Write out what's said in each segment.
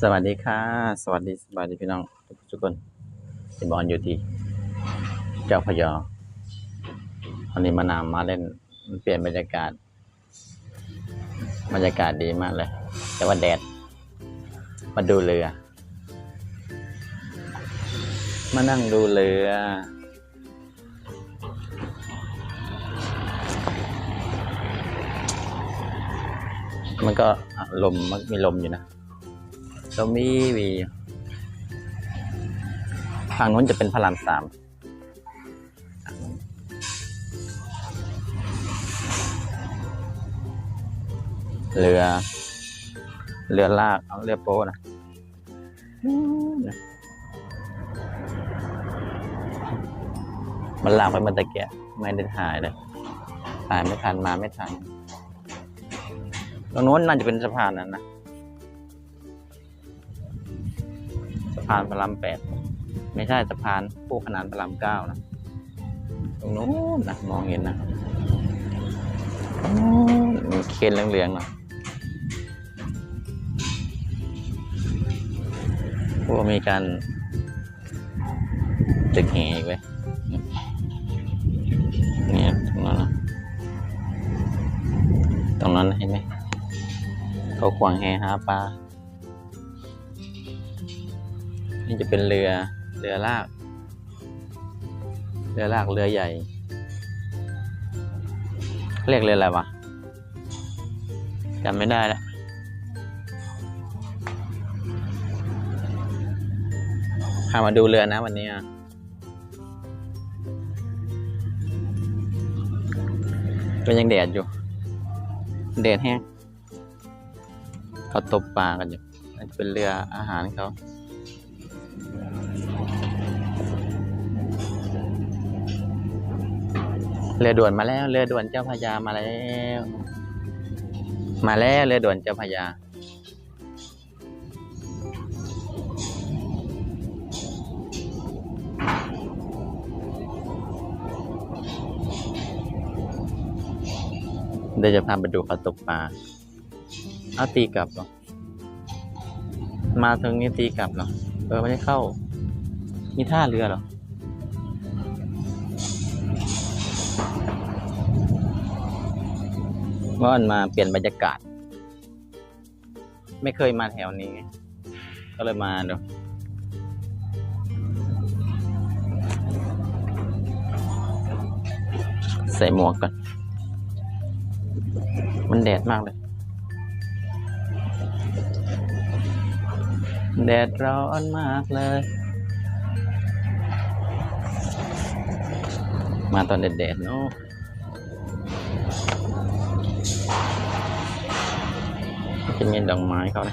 สวัสดีค่ะ สวัสดีสวัสดีพี่น้องทุกคนที่บอลอยู่ที่เจ้าพยอวันนี้มานามมาเล่นมันเปลี่ยนบรรยากาศ บรรยากาศดีมากเลย แต่ว่าแดดมาดูเรือ มานั่งดูเรือมันก็ลมมันมีลมอยู่นะ ลมมีวีทางนู้นจะเป็นพระรามสามเรือ เรือลากเอาเรือโป๊นะมันลากไปมันตะเกียไม่ได้ถ่ายเลยถ่ายไม่ทันมาไม่ทันตรงโน้นน่าจะเป็นสะพานนั้นนะ พานพระรามแปดไม่ใช่สะพานผู้ขนานพระรามเก้านะ ตรงโน้นนะมองเห็นนะมีเคนเหลืองๆหน่อยพวกมีการตึกแหอีกเว้ยเนี่ยตรงนั้นนะตรงนั้นเห็นไหมเขาขวางแหหาปลา นี่จะเป็นเรือ เรือลาก เรือลากเรือใหญ่ เรียกเรืออะไรวะจำไม่ได้แล้วพามาดูเรือนะวันนี้ก็ยังแดดอยู่ แดดแห้งเขาตบปลากันอยู่น่เป็นเรืออาหารเขา เรือด่วนมาแล้ว เรือด่วนเจ้าพระยามาแล้ว มาแล้วเรือด่วนเจ้าพระยาเดี๋ยวจะพาไปดูเขาตกปลาเอาตีกลับเหรอมาถึงนี่ตีกลับเหรอเออไม่ได้เข้า มีท่าเรือหรอ ม่อวันมาเปลี่ยนบรรยากาศ ไม่เคยมาแถวนี้ ก็เลยมาดูใส่หมวกก่อน มันแดดมากเลย แดดร้อนมากเลย มาตอนแดดๆเนาะ จะมีดอกไม้เขาเล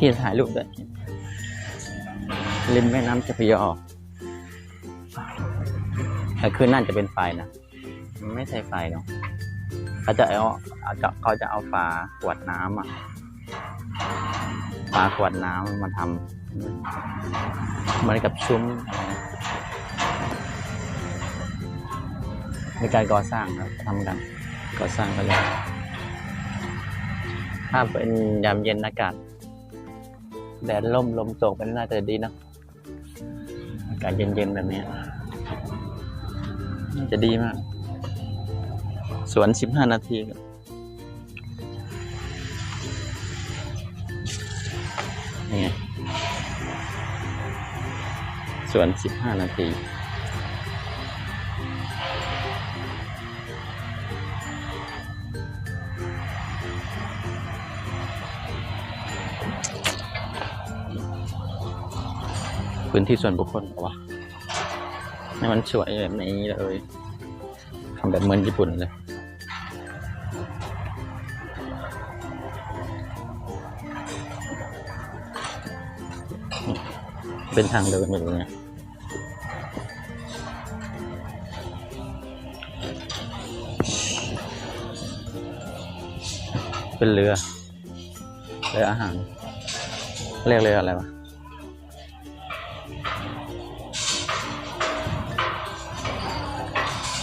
ที่ถ่ายรูปด้วยริมแม่น้ำเจ้าพระยาแต่คืนน่าจะเป็นไฟนะมันไม่ใช่ไฟเนาะเขาจะเอาเขาจะเอาฝาขวดน้ำอะฝาขวดน้ำมาทำเหมือนกับซุ้มในการก่อสร้างครับทำกันก่อสร้างกันเลยถ้าเป็นยามเย็นอากาศ แดดล่มลมโตกมันน่าจะดีนะอากาศเย็นๆแบบนี้น่าจะดีมาก สวนสิบห้านาทีครับนี่สวนสิบห้านาที พื้นที่ส่วนบุคคลเหรอวะให้มันสวยแบบนี้เลยทำแบบเมืองญี่ปุ่นเลยเป็นทางเดินแบบนี้เป็นเรือ เรืออาหาร เรียกเรืออะไรวะ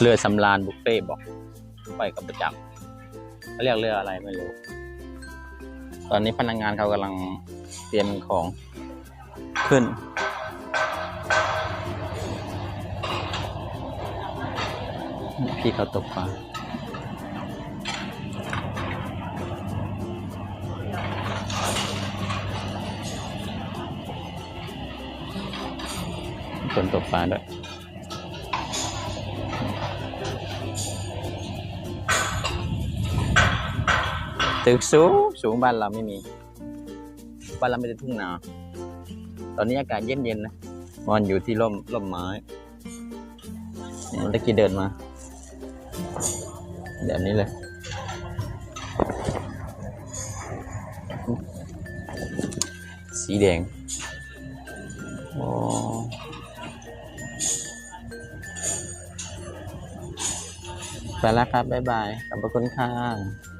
เรือสำราญบุฟเฟ่บอกไปกับประจำเขาเรียกเรืออะไรไม่รู้ ตอนนี้พนักงงานเขากำลังเตรียมของขึ้น พี่เขาตกปลาคนตกปลาด้วย ตึกสูงสูงบ้านเราไม่มี บ้านเราไม่ได้ทุ่งนา ตอนนี้อากาศเย็นๆนะนอนอยู่ที่ร่มร่มไม้เนี่ยตะกี้เดินมา แบบนี้เลย สีแดงโอ้ไปแล้วครับ บ๊ายบาย ขอบคุณค่ะ